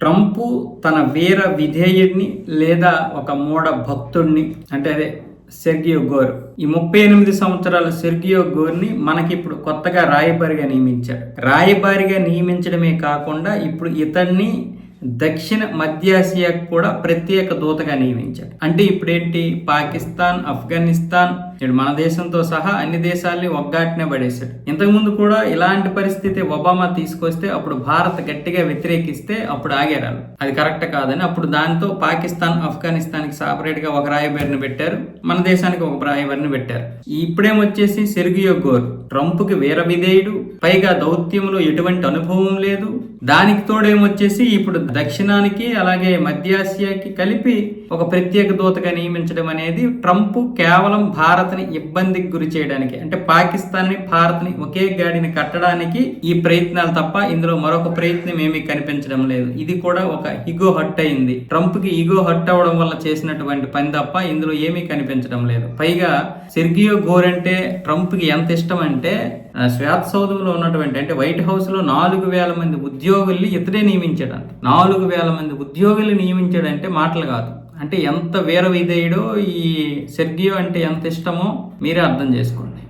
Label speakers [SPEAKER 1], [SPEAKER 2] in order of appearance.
[SPEAKER 1] Trump తన వీర విధేయుడిని లేదా ఒక మూఢ భక్తుడిని అంటే అదే సెర్గియో గోర్. ఈ ముప్పై ఎనిమిది సంవత్సరాల సెర్గియో గోర్ని మనకి ఇప్పుడు కొత్తగా రాయబారిగా నియమించాడు. రాయబారిగా నియమించడమే కాకుండా ఇప్పుడు ఇతన్ని దక్షిణ మధ్యాసియాకు కూడా ప్రత్యేక దూతగా నియమించాడు. అంటే ఇప్పుడేంటి? పాకిస్తాన్ ఆఫ్ఘనిస్తాన్ నేడు మన దేశంతో సహా అన్ని దేశాల్ని ఒగ్గాటినే పడేశాడు. ఇంతకుముందు కూడా ఇలాంటి పరిస్థితి ఒబామా తీసుకొస్తే అప్పుడు భారత్ గట్టిగా వ్యతిరేకిస్తే అప్పుడు ఆగారు అది కరెక్ట్ కాదని అప్పుడు దాంతో పాకిస్తాన్ ఆఫ్ఘనిస్తాన్కి సపరేట్గా ఒక రాయబారిని పెట్టారు. మన దేశానికి ఒక రాయబారిని పెట్టారు. ఇప్పుడేమొచ్చేసి సెర్గియో గోర్ ట్రంప్కి వీర విధేయుడు పైగా దౌత్యంలో ఎటువంటి అనుభవం లేదు. దానికి తోడేమొచ్చేసి ఇప్పుడు దక్షిణానికి అలాగే మధ్యాసియాకి కలిపి ఒక ప్రత్యేక దూతగా నియమించడం అనేది ట్రంప్ కేవలం భారత్ని ఇబ్బందికి గురి చేయడానికి అంటే పాకిస్తాన్ని భారత్ని ఒకే గాడిని కట్టడానికి ఈ ప్రయత్నాలు తప్ప ఇందులో మరొక ప్రయత్నం ఏమీ కనిపించడం లేదు. ఇది కూడా ఒక ఇగో హట్ అయింది. ట్రంప్కి ఇగో హట్ అవ్వడం వల్ల చేసినటువంటి పని తప్ప ఇందులో ఏమీ కనిపించడం లేదు. పైగా సెర్గియో గోర్ అంటే ట్రంప్కి ఎంత ఇష్టం అంటే శ్వేత సౌధంలో ఉన్నటువంటి అంటే వైట్ హౌస్లో నాలుగు వేల మంది ఉద్యోగుల్ని ఇతడే నియమించాడంట. నాలుగు వేల మంది ఉద్యోగుల్ని నియమించాడంటే మాటలు కాదు. అంటే ఎంత వీర విధేయుడో ఈ సెర్గియో అంటే ఎంత ఇష్టమో మీరే అర్థం చేసుకోండి.